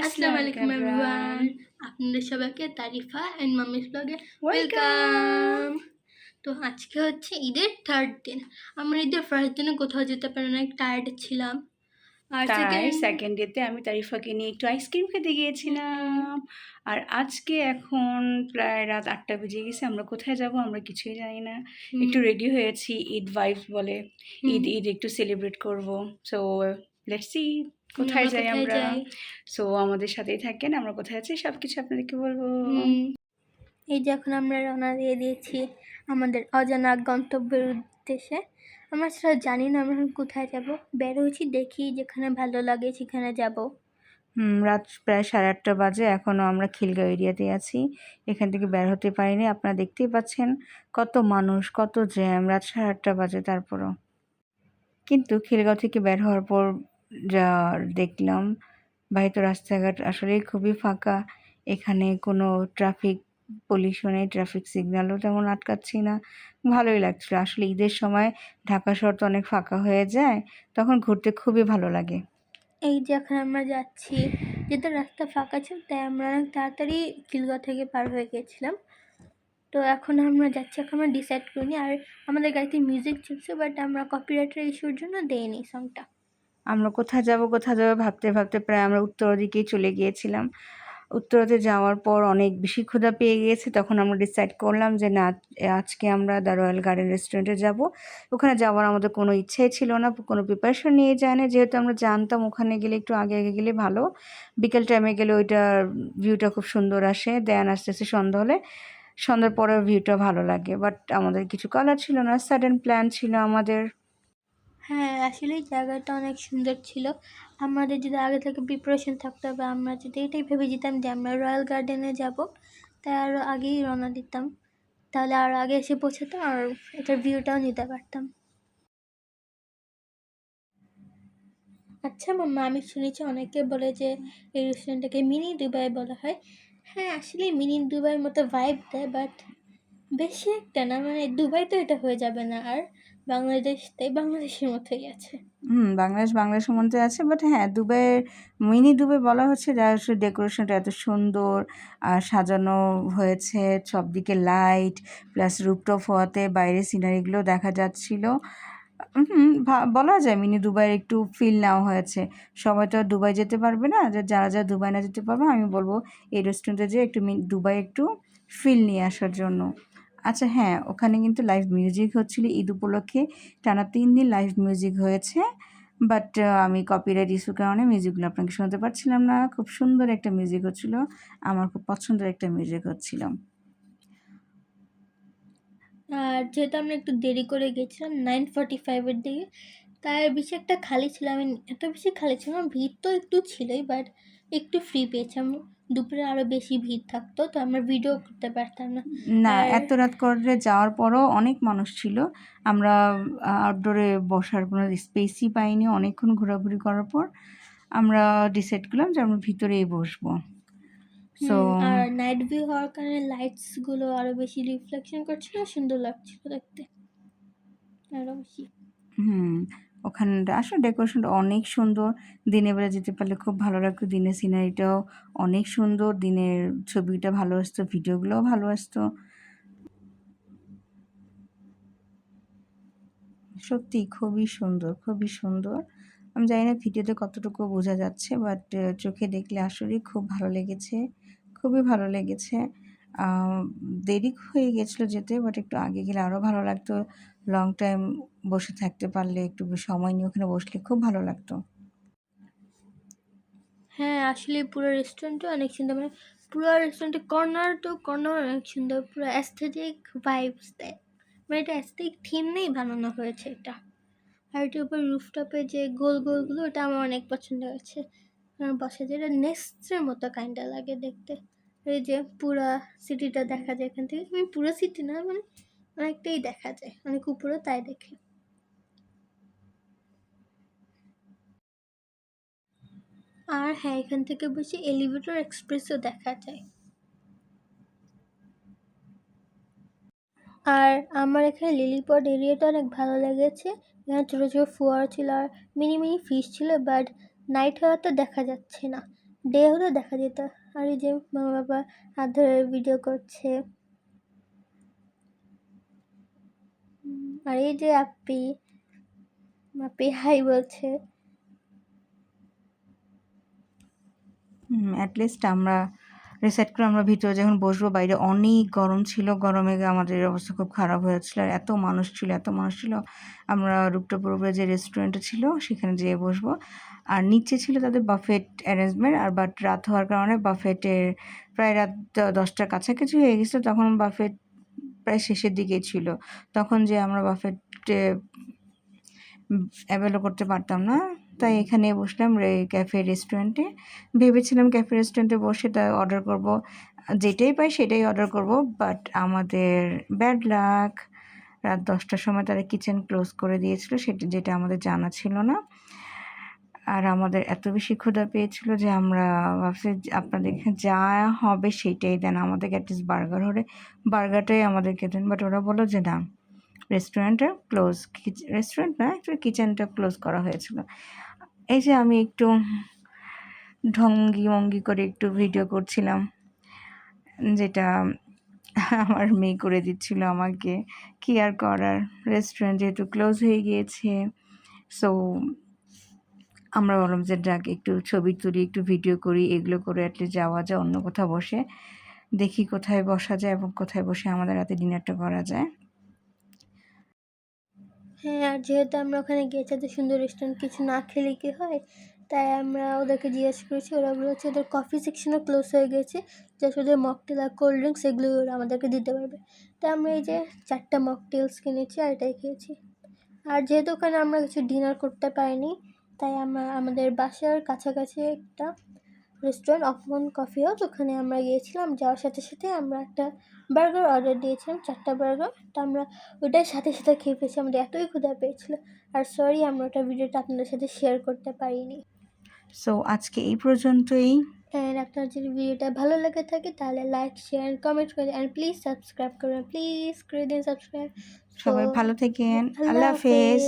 আসসালামু আলাইকুম এভরিওয়ান আপনাদের সবাইকে তারিফা এন্ড মামিস ব্লগে ওয়েলকাম তো আজকে হচ্ছে ঈদের থার্ড দিন। আমরা ঈদের ফার্স্ট দিনে কোথাও যেতে পারি না টায়ার্ড ছিলাম। আর সেকেন্ড ডেতে আমি তারিফাকে নিয়ে একটু আইসক্রিম খেতে গিয়েছিলাম। আর আজকে এখন প্রায় রাত আটটা বেজে গেছে আমরা কোথায় যাব আমরা কিছুই জানি না। একটু রেডি হয়েছি ঈদ ভাইবস বলে। ঈদ ঈদ একটু সেলিব্রেট করব। সো লেটস সি কোথায় যাই আমরা? সো আমাদের সাথেই থাকেন আমরা কোথায় আছি? সব কিছু আপনাদেরকে বলব। এই যে এখন আমরা রওনা দিয়ে দিয়েছি আমাদের অজানা গন্তব্যের উদ্দেশ্যে। আমরা সেটা জানি না আমরা এখন কোথায় যাব। বের হয়েছি দেখি যেখানে ভালো লাগে সেখানে যাব। হুম রাত প্রায় সাড়ে আটটা বাজে এখনও আমরা খিলগাঁও এরিয়াতে আছি। এখান থেকে বের হতে পারিনি আপনারা দেখতেই পাচ্ছেন কত মানুষ কত জ্যাম রাত সাড়ে আটটা বাজে তারপরও। কিন্তু খিলগাঁও থেকে বের হওয়ার পর যা দেখলাম। বাইরে রাস্তাঘাট আসলেই খুবই ফাঁকা। এখানে কোনো ট্রাফিক পলিউশনে ট্রাফিক সিগন্যালও তেমন আটকাচ্ছি না। ভালোই লাগছিল। আসলে ঈদের সময় ঢাকা শহর তো অনেক ফাঁকা হয়ে যায়, তখন ঘুরতে খুবই ভালো লাগে। এই যে এখন আমরা যাচ্ছি, যেহেতু রাস্তা ফাঁকা ছিল, তাই আমরা অনেক তাড়াতাড়ি খিলগাঁও থেকে পার হয়ে গেছিলাম। তো এখন আমরা যাচ্ছি, এখন আমরা ডিসাইড করিনি। আর আমাদের গাড়িতে মিউজিক চলছে বাট আমরা কপিরাইটের ইস্যুর জন্য দেইনি সংটা আমরা কোথায় যাব, কোথায় যাব ভাবতে ভাবতে প্রায় আমরা উত্তর দিকেই চলে গিয়েছিলাম। উত্তরাতে যাওয়ার পর অনেক বেশি ক্ষুধা পেয়ে গিয়েছে। তখন আমরা ডিসাইড করলাম যে না, আজকে আমরা দ্য রয়্যাল গার্ডেন রেস্টুরেন্টে যাব। ওখানে যাওয়ার আমাদের কোনো ইচ্ছাই ছিল না, কোনো প্রিপারেশন নিয়ে যায় না। যেহেতু আমরা জানতাম ওখানে গেলে একটু আগে আগে গেলে ভালো। বিকেল টাইমে গেলে ওইটার ভিউটা খুব সুন্দর আসে। দেন আস্তে আস্তে সন্ধ্যা হলে, সন্ধ্যার পরে ভিউটা ভালো লাগে। বাট আমাদের কিছু কালার ছিল না সাডেন প্ল্যান ছিল আমাদের। হ্যাঁ আসলেই জায়গাটা অনেক সুন্দর ছিল। আমাদের যদি আগে থেকে প্রিপারেশন থাকতো বা আমরা যদি এটাই ভেবে যেতাম যে আমরা রয়্যাল গার্ডেনে যাব তাই আরও আগেই রওনা দিতাম। তাহলে আরও আগে এসে পৌঁছাতাম আর এটার ভিউটাও নিতে পারতাম। আচ্ছা মাম্মা, আমি শুনেছি অনেকে বলে যে এই রেস্টুরেন্টটাকে মিনি দুবাই বলা হয়। হ্যাঁ আসলে মিনি দুবাইয়ের মতো ভাইব দেয় বাট বেশি একটা না মানে দুবাই তো এটা হয়ে যাবে না, আর বাংলাদেশ তাই বাংলাদেশের মতোই আছে। হুম, বাংলাদেশ বাংলাদেশের মধ্যে আছে বাট হ্যাঁ দুবাইয়ের, মিনি দুবাই বলা হচ্ছে যা ডেকোরেশনটা এত সুন্দর, আর সাজানো হয়েছে সব দিকে লাইট প্লাস রুপটপ হওয়াতে বাইরে সিনারিগুলো দেখা যাচ্ছিল। হুম বলা যায় মিনি দুবাইয়ের একটু ফিল নেওয়া হয়েছে। সবাই তো দুবাই যেতে পারবে না, যে যারা যারা দুবাই না যেতে পারবে, আমি বলব এই রেস্টুরেন্টে যে একটু দুবাই একটু ফিল নিয়ে আসার জন্য। আচ্ছা হ্যাঁ ওখানে কিন্তু লাইভ মিউজিক হচ্ছিল। ঈদ উপলক্ষে টানা তিন দিন লাইভ মিউজিক হয়েছে। বাট আমি কপিরাইট ইস্যুর কারণে মিউজিকগুলো আপনাকে শুনতে পারছিলাম না। খুব সুন্দর একটা মিউজিক হচ্ছিল। আমার খুব পছন্দের একটা মিউজিক হচ্ছিল। আর যেহেতু আমরা একটু দেরি করে গেছিলাম নাইন ফর্টি ফাইভের দিকে, তাই বেশি একটা খালি ছিল আমি এত বেশি খালি ছিল ভিড় তো একটু ছিলই বাট একটু ফ্রি পেয়েছিলাম। দুপুরে আরও বেশি ভিড় থাকতো তো আমরা ভিডিও করতে পারতাম না। না এত রাত করে যাওয়ার পরও অনেক মানুষ ছিল। আমরা আউটডোরে বসার কোনো স্পেসই পাইনি। অনেকক্ষণ ঘোরাঘুরি করার পর আমরা ডিসাইড করলাম যে আমরা ভিতরেই বসবো। সো আর নাইট ভিউ হওয়ার কারণে লাইটসগুলো আরও বেশি রিফ্লেকশন করছিল সুন্দর লাগছিল দেখতে। আরও বেশি। হুম ওখানটা। আসলে ডেকোরেশনটা অনেক সুন্দর। দিনের বেলা যেতে পারলে খুব ভালো লাগতো। দিনের সিনারিটাও অনেক সুন্দর। দিনের ছবিটা ভালো আসতো ভিডিওগুলোও ভালো আসতো। সত্যি খুবই সুন্দর খুবই সুন্দর। আমি জানি না ভিডিওতে কতটুকু বোঝা যাচ্ছে বাট চোখে দেখলে আসলেই খুব ভালো লেগেছে। খুবই ভালো লেগেছে। দেরি হয়ে গেছিল যেতে বাট একটু আগে গেলে আরও ভালো লাগতো। লং টাইম বসে থাকতে পারলে, একটু সময় নিয়ে ওখানে বসলে খুব ভালো লাগতো। হ্যাঁ আসলে পুরো রেস্টুরেন্টটা অনেক সুন্দর মানে পুরো রেস্টুরেন্টে কর্নার তো কর্নার অনেক সুন্দর, পুরো অ্যাস্থেটিক ভাইবস দেয়। মানে এটা অ্যাস্থেটিক থিম নেই বানানো হয়েছে এটা। আর এটার উপর রুফটপে যে গোল গোলগুলো ওটা আমার অনেক পছন্দ হয়েছে। কারণ বসে যেটা নেস্টের মতো কাইন্ডা লাগে দেখতে। এই যে পুরা সিটিটা দেখা যায় এখান থেকে। মানে পুরো সিটি না মানে অনেকটাই দেখা যায়। অনেক উপরে তাই দেখে। আর হ্যাঁ এখান থেকে বসে এলিভেটর এক্সপ্রেসও দেখা যায়। আর আমার এখানে লিলিপট এরিয়াটা অনেক ভালো লেগেছে। এখানে ছোটো ছোটো ফোয়ারা ছিল আর মিনি মিনি ফিশ ছিল বাট নাইট হওয়াতে দেখা যাচ্ছে না। ডে হলে দেখা যেত। আর এই যে মা বাবা হাত ধরে ভিডিও করছে। আর এই যে আপ্পি আপ্পি হাই বলছে। অ্যাটলিস্ট আমরা রিসেট করে আমরা ভিতরে যখন বসবো, বাইরে অনেক গরম ছিল, গরমে আমাদের অবস্থা খুব খারাপ হয়েছিল। আর এত মানুষ ছিল, এত মানুষ ছিল, আমরা রূপটাপুর উপরে যে রেস্টুরেন্টটা ছিল, সেখানে যেয়ে বসবো। আর নিচে ছিল তাদের বাফেট অ্যারেঞ্জমেন্ট আর বাট রাত হওয়ার কারণে বাফেটের প্রায় রাত দশটার কাছাকাছি হয়ে গেছিল, তখন বাফেট প্রায় শেষের দিকেই ছিল। তখন যে আমরা বাফেটে অ্যাভেলও করতে পারতাম না, তাই এখানে বসলাম ক্যাফে রেস্টুরেন্টে ভেবেছিলাম ক্যাফে রেস্টুরেন্টে বসে তা অর্ডার করব। যেটাই পাই সেটাই অর্ডার করব বাট আমাদের ব্যাড লাক রাত দশটার সময় তারা কিচেন ক্লোজ করে দিয়েছিল, সেটা, যেটা আমাদের জানা ছিল না। আর আমাদের এত বেশি ক্ষুধা পেয়েছিল যে আমরা ভাবছি আপনাদের যা হবে সেইটাই দেন। আমাদেরকে অ্যাটলিস্ট বার্গার হলে বার্গারটাই আমাদেরকে দেন। বাট ওরা বলো যে না রেস্টুরেন্টটা ক্লোজ রেস্টুরেন্ট না একটু কিচেনটা ক্লোজ করা হয়েছিল। এই যে আমি একটু ঢঙ্গি মঙ্গি করে একটু ভিডিও করছিলাম, যেটা আমার মেয়ে করে দিচ্ছিল আমাকে। কি আর করার? রেস্টুরেন্ট যেহেতু ক্লোজ হয়ে গিয়েছে সো আমরা বললাম যে যাক একটু ছবি তুলি, একটু ভিডিও করি, এগুলো করে অ্যাটলিস্ট যাওয়া যায়, অন্য কোথাও বসে দেখি কোথায় বসা যায় এবং কোথায় বসে আমাদের রাতে ডিনারটা করা যায়। হ্যাঁ আর যেহেতু আমরা ওখানে গিয়েছি, এত সুন্দর রেস্টুরেন্ট কিছু না খেলে কি হয়? তাই আমরা ওদেরকে জিজ্ঞেস করেছি, ওরা বলেছে ওদের কফি সেকশনও ক্লোজ হয়ে গেছে যা শুধু মকটেল আর কোল্ড ড্রিঙ্কস এগুলো ওরা আমাদেরকে দিতে পারবে। তাই আমরা এই যে চারটা মকটেলস কিনেছি আর এটাই খেয়েছি। আর যেহেতু ওখানে আমরা কিছু ডিনার করতে পারিনি তাই আমরা আমাদের বাসার কাছাকাছি একটা রেস্টুরেন্ট অফমন কফি হাউস ওখানে আমরা গিয়েছিলাম। যাওয়ার সাথে সাথে আমরা একটা বার্গার অর্ডার দিয়েছিলাম চারটা বার্গার তা আমরা ওটার সাথে সাথে খেয়ে পেয়েছি আমাদের এতই ক্ষুধা পেয়েছিল। আর সরি আমরা ওটা ভিডিওটা আপনাদের সাথে শেয়ার করতে পারিনি। সো আজকে এই পর্যন্তই। অ্যান্ড আপনার যদি ভিডিওটা ভালো লেগে থাকে তাহলে লাইক শেয়ার কমেন্ট করে অ্যান্ড প্লিজ সাবস্ক্রাইব করবেন। প্লিজ করে দিন সাবস্ক্রাইব সবাই ভালো থেকেন। আল্লাহ হাফেজ।